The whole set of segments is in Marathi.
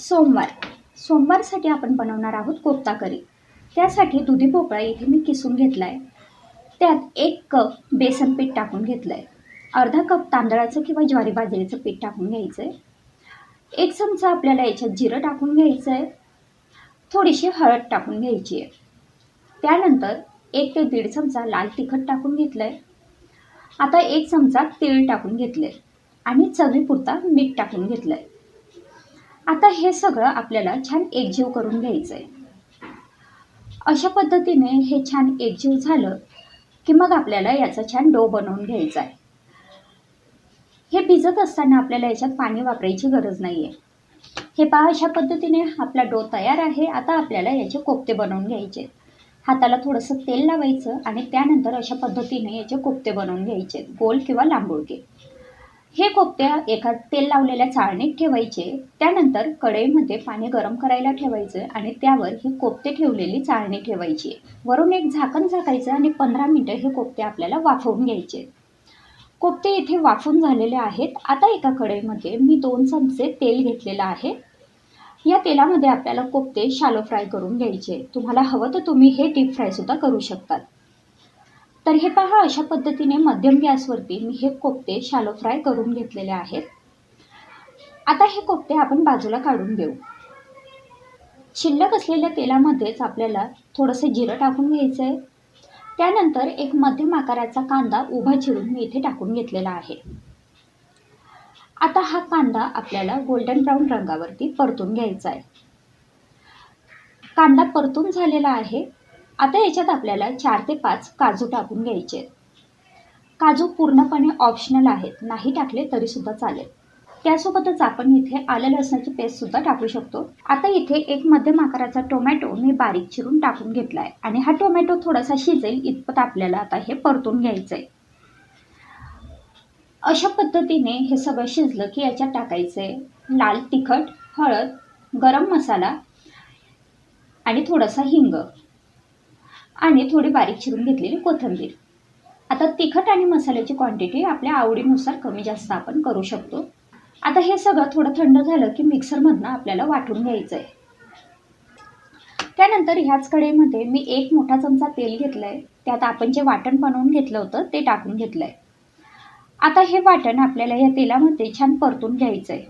सोमवार. सोमवारसाठी आपण बनवणार आहोत कोफ्ता करी. त्यासाठी दुधी भोपळा इथे मी किसून घेतला आहे त्यात एक कप बेसन पीठ टाकून घेतलं आहे अर्धा कप तांदळाचं किंवा ज्वारी बाजरीचं पीठ टाकून घ्यायचं आहे एक चमचा आपल्याला याच्यात जिरं टाकून घ्यायचं आहे थोडीशी हळद टाकून घ्यायची आहे. त्यानंतर एक ते दीड चमचा लाल तिखट टाकून घेतलं आहे आता एक चमचा तीळ टाकून घेतलं आहे आणि चवीपुरता मीठ टाकून घेतलं आहे आता हे सगळं आपल्याला छान एकजीव करून घ्यायचं आहे अशा पद्धतीने हे छान एकजीव झालं की मग आपल्याला याचा छान डो बनवून घ्यायचा आहे हे भिजत असताना आपल्याला याच्यात पाणी वापरायची गरज नाही आहे हे पहा अशा पद्धतीने आपला डो तयार आहे. आता आपल्याला याचे कोफ्ते बनवून घ्यायचे. हाताला थोडंसं तेल लावायचं आणि त्यानंतर अशा पद्धतीने याचे कोफ्ते बनवून घ्यायचे गोल किंवा लांबुळके. हे कोपत्या एका तेल लावलेल्या चाळणीत ठेवायचे. त्यानंतर कढईमध्ये पाणी गरम करायला ठेवायचं आणि त्यावर ही कोफ्ते ठेवलेली चाळणी ठेवायची. वरून एक झाकण झाकायचं आणि पंधरा मिनटं हे कोफ्ते आपल्याला वाफवून घ्यायचे. कोफ्ते इथे वाफून झालेले आहेत. आता एका कढईमध्ये मी दोन चमचे तेल घेतलेलं आहे. या तेलामध्ये आपल्याला कोफ्ते शालो फ्राय करून घ्यायचे. तुम्हाला हवं तर तुम्ही हे डीप फ्रायसुद्धा करू शकतात. तर हे पहा अशा पद्धतीने मध्यम गॅसवरती मी हे कोफ्ते शालो फ्राय करून घेतलेले आहेत. आता हे कोफ्ते आपण बाजूला काढून घेऊ. शिल्लक असलेल्या तेलामध्येच आपल्याला थोडंसं जिरं टाकून घ्यायचं आहे त्यानंतर एक मध्यम आकाराचा कांदा उभा चिरून मी इथे टाकून घेतलेला आहे. आता हा कांदा आपल्याला गोल्डन ब्राऊन रंगावरती परतून घ्यायचा आहे कांदा परतून झालेला आहे. आता याच्यात आपल्याला चार ते पाच काजू टाकून घ्यायचे आहेत. काजू पूर्णपणे ऑप्शनल आहेत. नाही टाकले तरीसुद्धा चालेल. त्यासोबतच आपण इथे आलं लसणाची पेस्टसुद्धा टाकू शकतो. आता इथे एक मध्यम आकाराचा टोमॅटो मी बारीक चिरून टाकून घेतला आहे आणि हा टोमॅटो थोडासा शिजेल इतपत आपल्याला आता हे परतून घ्यायचं आहे अशा पद्धतीने हे सगळं शिजलं की याच्यात टाकायचं आहे लाल तिखट हळद गरम मसाला आणि थोडासा हिंग. आणि थोडी बारीक चिरून घेतलेली कोथिंबीर. आता तिखट आणि मसाल्याची क्वांटिटी आपल्या आवडीनुसार कमी जास्त आपण करू शकतो. आता हे सगळं थोडं थंड झालं की मिक्सरमधनं आपल्याला वाटून घ्यायचं आहे त्यानंतर ह्याच कडेमध्ये मी एक मोठा चमचा तेल घेतलं आहे त्यात आपण जे वाटण बनवून घेतलं होतं ते टाकून घेतलं आहे आता हे वाटण आपल्याला या तेलामध्ये छान परतून घ्यायचं आहे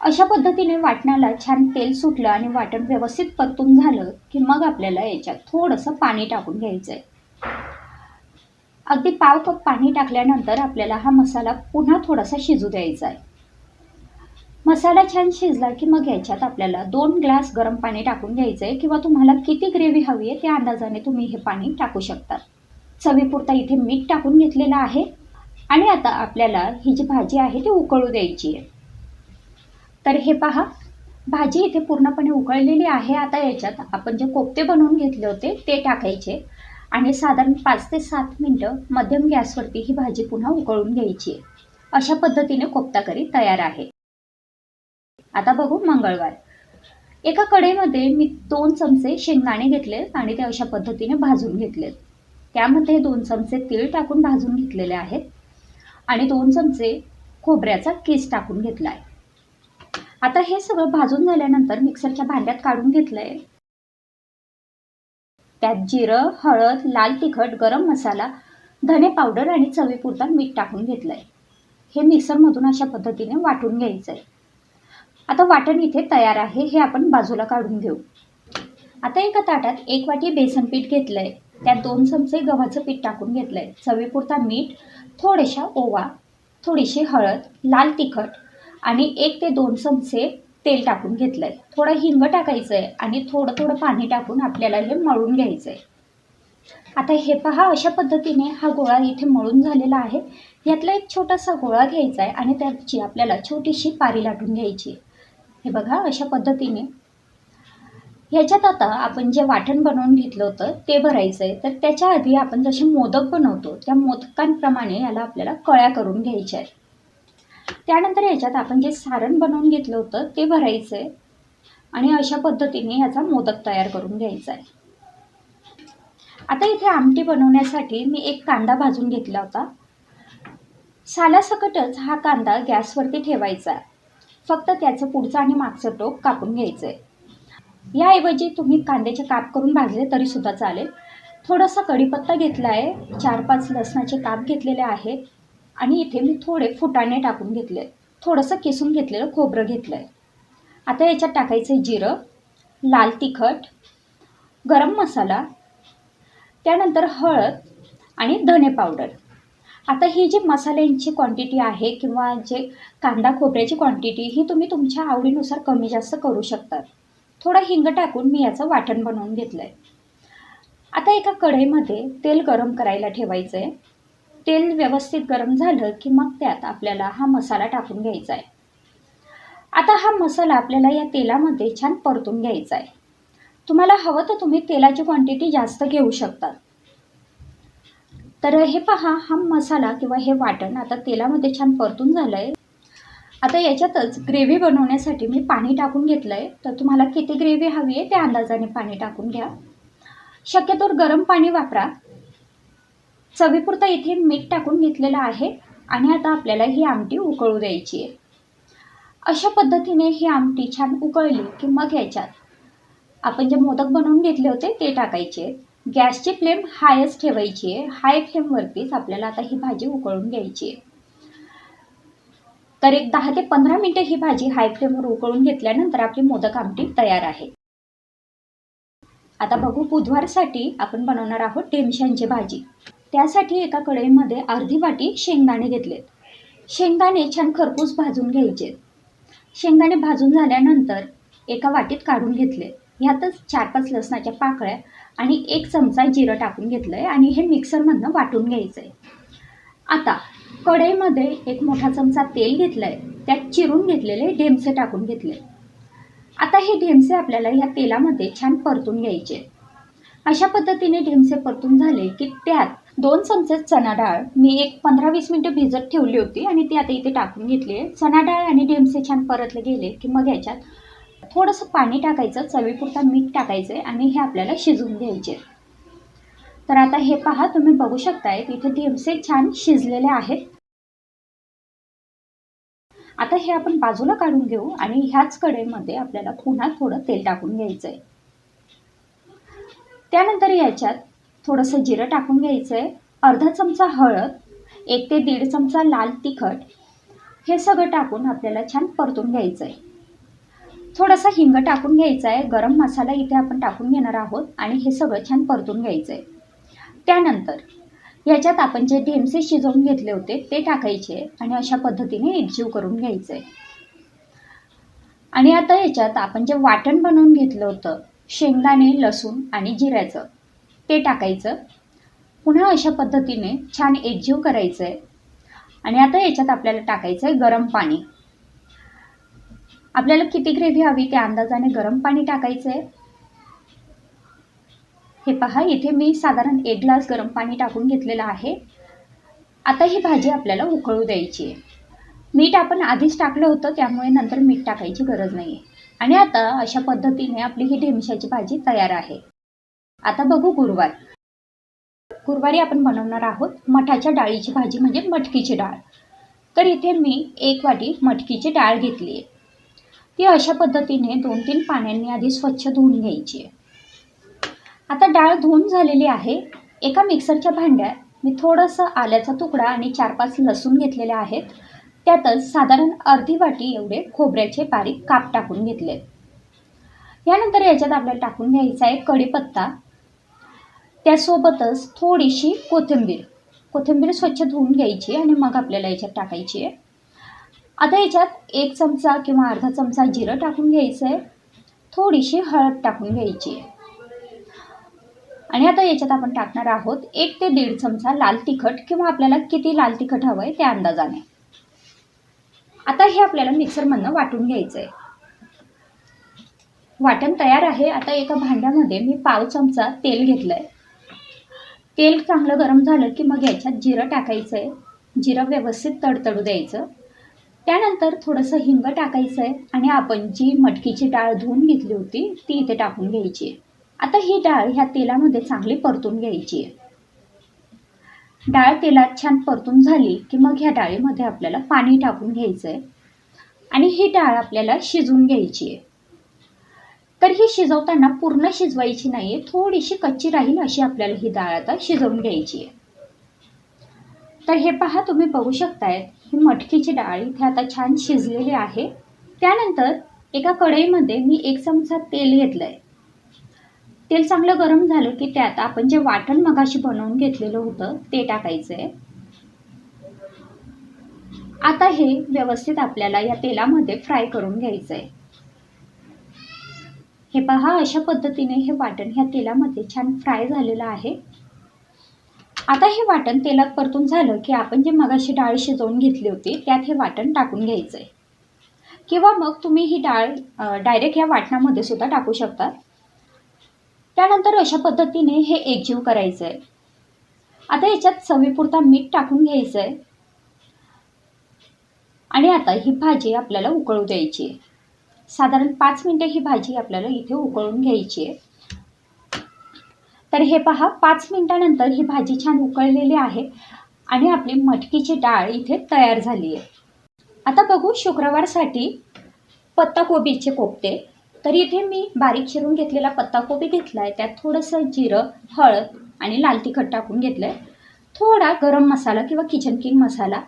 अशा पद्धतीने वाटणाला छान तेल सुटलं आणि वाटण व्यवस्थित परतून झालं की मग आपल्याला याच्यात थोडंसं पाणी टाकून घ्यायचं आहे अगदी पाव कप पाणी टाकल्यानंतर आपल्याला हा मसाला पुन्हा थोडासा शिजू द्यायचा आहे मसाला छान शिजला की मग याच्यात आपल्याला दोन ग्लास गरम पाणी टाकून घ्यायचं आहे किंवा तुम्हाला किती ग्रेव्ही हवी आहे त्या अंदाजाने तुम्ही हे पाणी टाकू शकता. चवीपुरता इथे मीठ टाकून घेतलेलं आहे. आणि आता आपल्याला ही जी भाजी आहे ती उकळू द्यायची आहे तर हे पहा भाजी इथे पूर्णपणे उकळलेली आहे. आता याच्यात आपण जे कोफ्ते बनवून घेतले होते ते टाकायचे. आणि साधारण पाच ते सात मिनटं मध्यम गॅसवरती ही भाजी पुन्हा उकळून घ्यायची. आहे अशा पद्धतीने कोफ्ता करी तयार आहे. आता बघू मंगळवार. एका कडेमध्ये मी दोन चमचे शेंगदाणे घेतले आणि ते अशा पद्धतीने भाजून घेतलेत त्यामध्ये दोन चमचे तीळ टाकून भाजून घेतलेले आहेत आणि दोन चमचे खोबऱ्याचा किस टाकून घेतला आहे आता हे सगळं भाजून झाल्यानंतर मिक्सरच्या भांड्यात काढून घेतलं आहे त्यात जिरं हळद लाल तिखट गरम मसाला धने पावडर आणि चवीपुरता मीठ टाकून घेतलं आहे हे मिक्सरमधून अशा पद्धतीने वाटून घ्यायचं आहे आता वाटण इथे तयार आहे हे आपण बाजूला काढून घेऊ. आता एका ताटात एक वाटी बेसन पीठ घेतलं आहे त्यात दोन चमचे गव्हाचं पीठ टाकून घेतलं आहे चवीपुरता मीठ थोडेशा ओवा थोडीशी हळद लाल तिखट आणि एक ते दोन चमचे तेल टाकून घेतलं आहे थोडं हिंग टाकायचं आहे आणि थोडं थोडं पाणी टाकून आपल्याला हे मळून घ्यायचं आहे आता हे पहा अशा पद्धतीने हा गोळा इथे मळून झालेला आहे. यातला एक छोटासा गोळा घ्यायचा आहे आणि त्याची आपल्याला छोटीशी पारी लाटून घ्यायची. हे बघा अशा पद्धतीने. ह्याच्यात आता आपण जे वाटण बनवून घेतलं होतं ते भरायचं आहे तर त्याच्या आधी आपण जसे मोदक बनवतो त्या मोदकांप्रमाणे याला आपल्याला कळ्या करून घ्यायच्या आहेत त्यानंतर याच्यात आपण जे सारण बनवून घेतलं होतं ते भरायचं आहे आणि अशा पद्धतीने याचा मोदक तयार करून घ्यायचा आहे. आता इथे आमटी बनवण्यासाठी मी एक कांदा भाजून घेतला होता. सालासकटच हा कांदा गॅसवरती ठेवायचा. फक्त त्याचं पुढचं आणि मागचं टोक कापून घ्यायचं आहे याऐवजी तुम्ही कांद्याचे काप करून भाजले तरीसुद्धा चालेल. थोडासा कढीपत्ता घेतला आहे चार पाच लसणाचे काप घेतलेले आहेत. आणि इथे मी थोडे फुटाणे टाकून घेतले. थोडंसं किसून घेतलेलं खोबरं घेतलं आहे आता याच्यात टाकायचं आहे जिरं लाल तिखट गरम मसाला त्यानंतर हळद आणि धने पावडर. आता ही जी मसाल्यांची क्वांटिटी आहे किंवा जे कांदा खोबऱ्याची क्वांटिटी ही तुम्ही तुमच्या आवडीनुसार कमी जास्त करू शकतात थोडं हिंग टाकून मी याचं वाटण बनवून घेतलं आहे आता एका कढईमध्ये तेल गरम करायला ठेवायचं आहे तेल व्यवस्थित गरम झालं की मग त्यात आपल्याला हा मसाला टाकून घ्यायचा आहे. आता हा मसाला आपल्याला या तेलामध्ये छान परतून घ्यायचा आहे. तुम्हाला हवं तर तुम्ही तेलाची क्वांटिटी जास्त घेऊ शकतात तर हे पहा हा मसाला किंवा हे वाटण आता तेलामध्ये छान परतून झालं आहे आता याच्यातच ग्रेव्ही बनवण्यासाठी मी पाणी टाकून घेतलं आहे तर तुम्हाला किती ग्रेव्ही हवी आहे त्या अंदाजाने पाणी टाकून घ्या. शक्यतोवर गरम पाणी वापरा. चवीपुरता इथे मीठ टाकून घेतलेलं आहे आणि आता आपल्याला ही आमटी उकळू द्यायची आहे. अशा पद्धतीने ही आमटी छान उकळली की मग याच्यात आपण जे मोदक बनवून घेतले होते ते टाकायचे. गॅसची फ्लेम हायच ठेवायची आहे. हाय फ्लेमवरतीच आपल्याला आता ही भाजी उकळून घ्यायची आहे. तर एक दहा ते पंधरा मिनटं ही भाजी हाय फ्लेमवर उकळून घेतल्यानंतर आपली मोदक आमटी तयार आहे. आता बघू बुधवारसाठी आपण बनवणार आहोत टेमशांची भाजी. त्यासाठी एका कढईमध्ये अर्धी वाटी शेंगदाणे घेतलेत. शेंगदाणे छान खरपूस भाजून घ्यायचे शेंगदाणे भाजून झाल्यानंतर एका वाटीत काढून घेतले ह्यातच चार पाच लसणाच्या पाकळ्या आणि एक चमचा जिरं टाकून घेतलं आहे आणि हे मिक्सरमधनं वाटून घ्यायचं आहे आता कढईमध्ये एक मोठा चमचा तेल घेतलं आहे त्यात चिरून घेतलेले ढेमसे टाकून घेतले आता हे ढेमसे आपल्याला ह्या तेलामध्ये छान परतून घ्यायचे अशा पद्धतीने ढेमसे परतून झाले की त्यात दोन चमचे चणा डाळ. मी एक पंधरा वीस मिनटं भिजत ठेवली होती आणि ती आता इथे टाकून घेतली आहे. चणा डाळ आणि डेमसे छान परतले गेले की मग याच्यात थोडंसं पाणी टाकायचं चवीपुरता मीठ टाकायचं आहे आणि हे आपल्याला शिजवून घ्यायचे तर आता हे पहा तुम्ही बघू शकताय इथे ढेमसे छान शिजलेले आहेत. आता हे आपण बाजूला काढून घेऊ आणि ह्याच कढईमध्ये आपल्याला पुन्हा थोडं तेल टाकून घ्यायचं आहे त्यानंतर याच्यात थोडंसं जिरं टाकून घ्यायचं आहे अर्धा चमचा हळद एक ते दीड चमचा लाल तिखट हे सगळं टाकून आपल्याला छान परतून घ्यायचं आहे थोडासा हिंग टाकून घ्यायचा आहे गरम मसाला इथे आपण टाकून घेणार आहोत आणि हे सगळं छान परतून घ्यायचं आहे त्यानंतर ह्याच्यात आपण जे ढेमसे शिजवून घेतले होते ते टाकायचे आणि अशा पद्धतीने एकजीव करून घ्यायचं आहे आणि आता याच्यात आपण जे वाटण बनवून घेतलं होतं शेंगदाणे लसूण आणि जिऱ्याचं ते टाकायचं. पुन्हा अशा पद्धतीने छान एकजीव करायचं आहे आणि आता याच्यात आपल्याला टाकायचं आहे गरम पाणी. आपल्याला किती ग्रेव्ही हवी त्या अंदाजाने गरम पाणी टाकायचं आहे हे पहा इथे मी साधारण एक ग्लास गरम पाणी टाकून घेतलेलं आहे. आता ही भाजी आपल्याला उकळू द्यायची आहे. मीठ आपण आधीच टाकलं होतं त्यामुळे नंतर मीठ टाकायची गरज नाही आहे आणि आता अशा पद्धतीने आपली ही ढेमशाची भाजी तयार आहे. आता बघू गुरुवार. गुरुवारी आपण बनवणार आहोत मठाच्या डाळीची भाजी म्हणजे मटकीची डाळ. तर इथे मी एक वाटी मटकीची डाळ घेतली आहे. ती अशा पद्धतीने दोन तीन पाण्याने आधी स्वच्छ धुवून घ्यायची आहे. आता डाळ धुवून झालेली आहे. एका मिक्सरच्या भांड्यात मी थोडंसं आल्याचा तुकडा आणि चार पाच लसूण घेतलेले आहेत. त्यातच साधारण अर्धी वाटी एवढे खोबऱ्याचे बारीक काप टाकून घेतले यानंतर याच्यात आपल्याला टाकून घ्यायचा आहे कढीपत्ता. त्यासोबतच थोडीशी कोथिंबीर. कोथिंबीर स्वच्छ धुवून घ्यायची आणि मग आपल्याला याच्यात टाकायची आहे. आता याच्यात एक चमचा किंवा अर्धा चमचा जिरं टाकून घ्यायचं आहे थोडीशी हळद टाकून घ्यायची आहे. आणि आता याच्यात आपण टाकणार आहोत एक ते दीड चमचा लाल तिखट किंवा आपल्याला किती लाल तिखट हवं आहे त्या अंदाजाने. आता हे आपल्याला मिक्सरमधनं वाटून घ्यायचं आहे वाटण तयार आहे. आता एका भांड्यामध्ये मी पाव चमचा तेल घेतलं आहे तेल चांगलं गरम झालं की मग याच्यात जिरं टाकायचं आहे जिरं व्यवस्थित तडतडू द्यायचं. त्यानंतर थोडंसं हिंग टाकायचं आहे आणि आपण जी मटकीची डाळ धुवून घेतली होती ती इथे टाकून घ्यायची. आहे आता ही डाळ ह्या तेलामध्ये चांगली परतून घ्यायची. आहे डाळ तेलात छान परतून झाली की मग ह्या डाळीमध्ये आपल्याला पाणी टाकून घ्यायचं आहे आणि ही डाळ आपल्याला शिजवून घ्यायची आहे. तर ही शिजवताना पूर्ण शिजवायची नाही आहे थोडीशी कच्ची राहील अशी आपल्याला ही डाळ आता शिजवून घ्यायची आहे. तर हे पहा तुम्ही बघू शकताय ही मटकीची डाळ इथे आता छान शिजलेली आहे. त्यानंतर एका कढईमध्ये मी एक चमचा तेल घेतलं आहे तेल चांगलं गरम झालं की त्यात आपण जे वाटण मगाशी बनवून घेतलेलं होतं ते टाकायचं आहे आता हे व्यवस्थित आपल्याला या तेलामध्ये फ्राय करून घ्यायचं आहे हे पहा अशा पद्धतीने हे वाटण ह्या तेलामध्ये छान फ्राय झालेलं आहे. आता हे वाटण तेलात परतून झालं की आपण जे मगाशी डाळ शिजवून घेतली होती त्यात हे वाटण टाकून घ्यायचं आहे किंवा मग तुम्ही ही डाळ डायरेक्ट या वाटणामध्ये सुद्धा टाकू शकता. त्यानंतर अशा पद्धतीने हे एकजीव करायचं आहे आता याच्यात चवीपुरता मीठ टाकून घ्यायचं आहे आणि आता ही भाजी आपल्याला उकळू द्यायची आहे. साधारण पाच मिनटं ही भाजी आपल्याला इथे उकळून घ्यायची आहे. तर हे पहा पाच मिनटानंतर ही भाजी छान उकळलेली आहे आणि आपली मटकीची डाळ इथे तयार झाली आहे. आता बघू शुक्रवारसाठी पत्ताकोबीचे कोपते तर इथे मी बारीक चिरून घेतलेला पत्ताकोबी घेतला आहे त्यात थोडंसं जिरं हळद आणि लाल तिखट टाकून घेतलं आहे थोडा गरम मसाला किंवा किचन किंग मसाला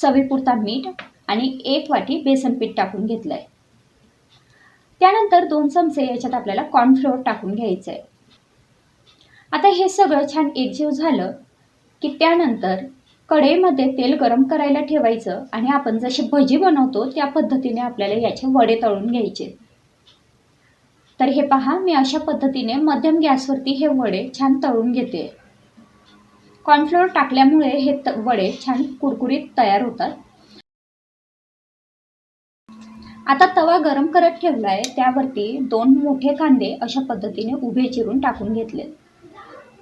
चवीपुरता मीठ आणि एक वाटी बेसन पीठ टाकून घेतलं आहे त्यानंतर दोन चमचे याच्यात आपल्याला कॉर्नफ्लोअर टाकून घ्यायचं आहे आता हे सगळं छान एकजीव झालं की त्यानंतर कढईमध्ये तेल गरम करायला ठेवायचं आणि आपण जशी भजी बनवतो त्या पद्धतीने आपल्याला याचे वडे तळून घ्यायचे. तर हे पहा मी अशा पद्धतीने मध्यम गॅसवरती हे वडे छान तळून घेते. कॉर्नफ्लोअर टाकल्यामुळे हे त वडे छान कुरकुरीत तयार होतात. आता तवा गरम करत ठेवला आहे त्यावरती दोन मोठे कांदे अशा पद्धतीने उभे चिरून टाकून घेतले.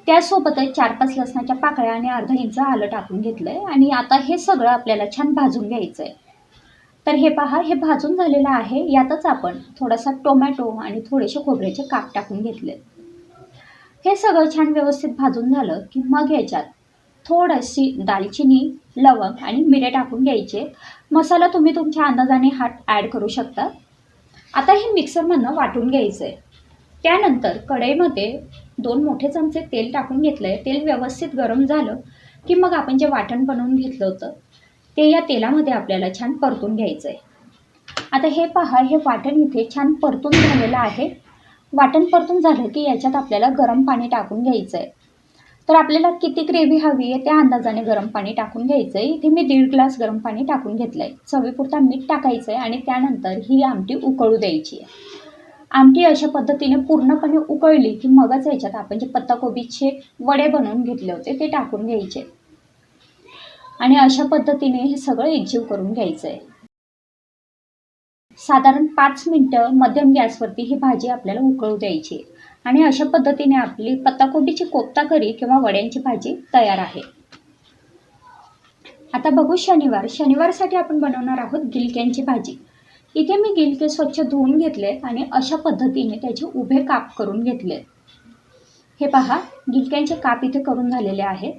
त्यासोबतच चार पाच लसणाच्या पाकळ्या आणि अर्धा इंच आलं टाकून घेतलं आहे आणि आता हे सगळं आपल्याला छान भाजून घ्यायचं आहे तर हे पहा हे भाजून झालेलं आहे. यातच आपण थोडासा टोमॅटो आणि थोडेसे खोबऱ्याचे काप टाकून घेतले. हे सगळं छान व्यवस्थित भाजून झालं की मग याच्यात थोडीशी दालचिनी लवंग आणि मिरे टाकून घ्यायचे. मसाला तुम्ही तुमच्या अंदाजाने हा ॲड करू शकता. आता हे मिक्सरमधनं वाटून घ्यायचं आहे त्यानंतर कढईमध्ये दोन मोठे चमचे तेल टाकून घेतलं आहे तेल व्यवस्थित गरम झालं की मग आपण जे वाटण बनवून घेतलं होतं ते या तेलामध्ये आपल्याला छान परतून घ्यायचं आहे आता हे पहा हे वाटण इथे छान परतून झालेलं आहे. वाटण परतून झालं की याच्यात आपल्याला गरम पाणी टाकून घ्यायचं आहे तर आपल्याला किती ग्रेव्ही हवी आहे त्या अंदाजाने गरम पाणी टाकून घ्यायचं आहे इथे मी दीड ग्लास गरम पाणी टाकून घेतलं आहे चवीपुरता मीठ टाकायचं आहे आणि त्यानंतर ही आमटी उकळू द्यायची आहे. आमटी अशा पद्धतीने पूर्णपणे उकळली की मगच याच्यात आपण जे पत्ताकोबीचे वडे बनवून घेतले होते ते टाकून घ्यायचे. आणि अशा पद्धतीने हे सगळं एकजीव करून घ्यायचं आहे साधारण पाच मिनटं मध्यम गॅसवरती ही भाजी आपल्याला उकळू द्यायची आहे. आणि अशा पद्धतीने आपली पत्ताकोबीची कोफ्ता करी किंवा वड्यांची भाजी तयार आहे. आता बघू शनिवार. शनिवारसाठी आपण बनवणार आहोत गिलक्यांची भाजी. इथे मी गिलके स्वच्छ धुवून घेतले आणि अशा पद्धतीने त्याचे उभे काप करून घेतले. हे पहा गिलक्यांचे काप इथे करून झालेले आहेत.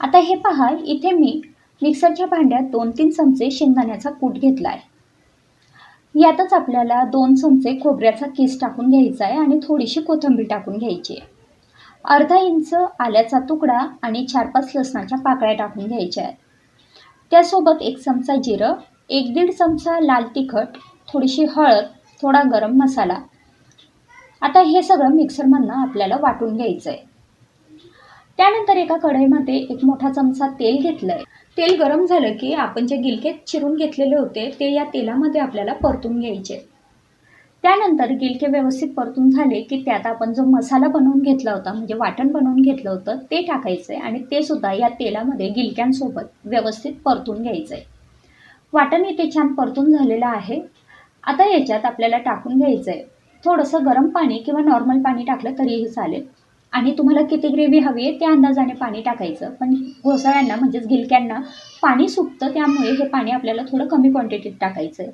आता हे पहा इथे मी मिक्सरच्या भांड्यात दोन तीन चमचे शेंगदाण्याचा कूट घेतला आहे यातच आपल्याला दोन चमचे खोबऱ्याचा किस टाकून घ्यायचा आहे आणि थोडीशी कोथिंबीर टाकून घ्यायची आहे. अर्धा इंच आल्याचा तुकडा आणि चार पाच लसणाच्या पाकळ्या टाकून घ्यायच्या आहेत. त्यासोबत एक चमचा जिरं एक दीड चमचा लाल तिखट थोडीशी हळद थोडा गरम मसाला. आता हे सगळं मिक्सरमधनं आपल्याला वाटून घ्यायचं आहे त्यानंतर एका कढईमध्ये एक मोठा चमचा तेल घेतलं आहे तेल गरम झालं की आपण जे गिलके चिरून घेतलेले होते ते या तेलामध्ये आपल्याला परतून घ्यायचे. त्यानंतर गिलके व्यवस्थित परतून झाले की त्यात आपण जो मसाला बनवून घेतला होता म्हणजे वाटण बनवून घेतलं होतं ते टाकायचं आहे आणि ते सुद्धा या तेलामध्ये गिलक्यांसोबत व्यवस्थित परतून घ्यायचं. आहे वाटण इथे छान परतून झालेलं आहे. आता याच्यात आपल्याला टाकून घ्यायचं आहे थोडंसं गरम पाणी किंवा नॉर्मल पाणी टाकलं तरीही चालेल. आणि तुम्हाला किती ग्रेव्ही हवी आहे त्या अंदाजाने पाणी टाकायचं. पण घोसाळ्यांना म्हणजेच गिलक्यांना पाणी सुकतं त्यामुळे हे पाणी आपल्याला थोडं कमी क्वांटिटीत टाकायचं आहे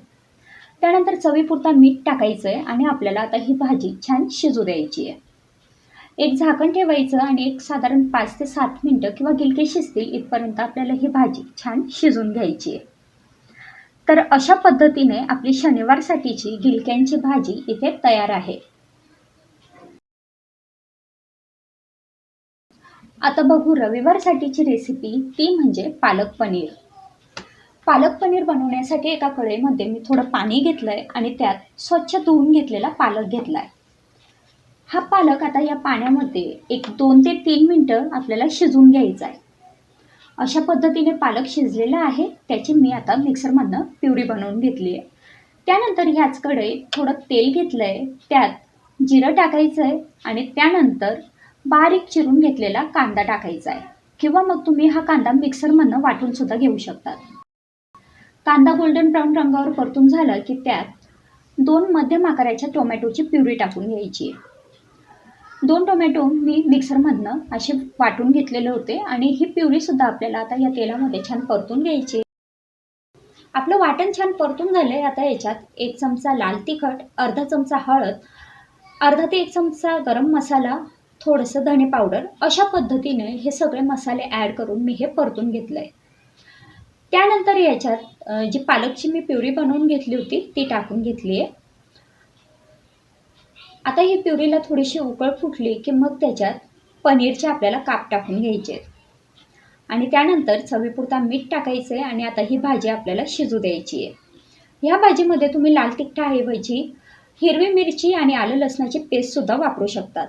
त्यानंतर चवीपुरता मीठ टाकायचं आहे आणि आपल्याला आता ही भाजी छान शिजू द्यायची आहे. एक झाकण ठेवायचं आणि एक साधारण पाच ते सात मिनटं किंवा गिलके शिजतील इथपर्यंत आपल्याला ही भाजी छान शिजून घ्यायची आहे. तर अशा पद्धतीने आपली शनिवारसाठीची गिलक्यांची भाजी इथे तयार आहे. आता बघू रविवारसाठीची रेसिपी ती म्हणजे पालक पनीर. पालक पनीर बनवण्यासाठी एका कढईमध्ये मी थोडं पाणी घेतलं आहे आणि त्यात स्वच्छ धुवून घेतलेला पालक घेतला आहे हा पालक आता या पाण्यामध्ये एक दोन ते तीन मिनटं आपल्याला शिजवून घ्यायचा आहे. अशा पद्धतीने पालक शिजलेला आहे त्याची मी आता मिक्सरमधनं प्युरी बनवून घेतली आहे. त्यानंतर ह्याच कढईत थोडं तेल घेतलं आहे त्यात जिरं टाकायचं आहे आणि त्यानंतर बारीक चिरून घेतलेला कांदा टाकायचा आहे किंवा मग तुम्ही हा कांदा मिक्सरमधनं वाटून सुद्धा घेऊ शकतात. कांदा गोल्डन ब्राऊन रंगावर परतून झाला की त्यात दोन मध्यम आकाराच्या टोमॅटोची प्युरी टाकून घ्यायची. दोन टोमॅटो मी मिक्सरमधनं असे वाटून घेतलेले होते आणि ही प्युरीसुद्धा आपल्याला आता या तेलामध्ये छान परतून घ्यायची. आपलं वाटण छान परतून झालं आहे आता याच्यात एक चमचा लाल तिखट अर्धा चमचा हळद अर्धा ते एक चमचा गरम मसाला थोडंसं धणे पावडर अशा पद्धतीने हे सगळे मसाले ॲड करून मी हे परतून घेतलं आहे त्यानंतर याच्यात जी पालकची मी प्युरी बनवून घेतली होती ती टाकून घेतली आहे आता ही प्युरीला थोडीशी उकळ फुटली की मग त्याच्यात पनीरचे आपल्याला काप टाकून घ्यायचे. आणि त्यानंतर चवीपुरता मीठ टाकायचं आहे आणि आता ही भाजी आपल्याला शिजू द्यायची आहे ह्या भाजीमध्ये तुम्ही लाल तिखटाऐवजी हिरवी मिरची आणि आलं लसणाची पेस्टसुद्धा वापरू शकतात.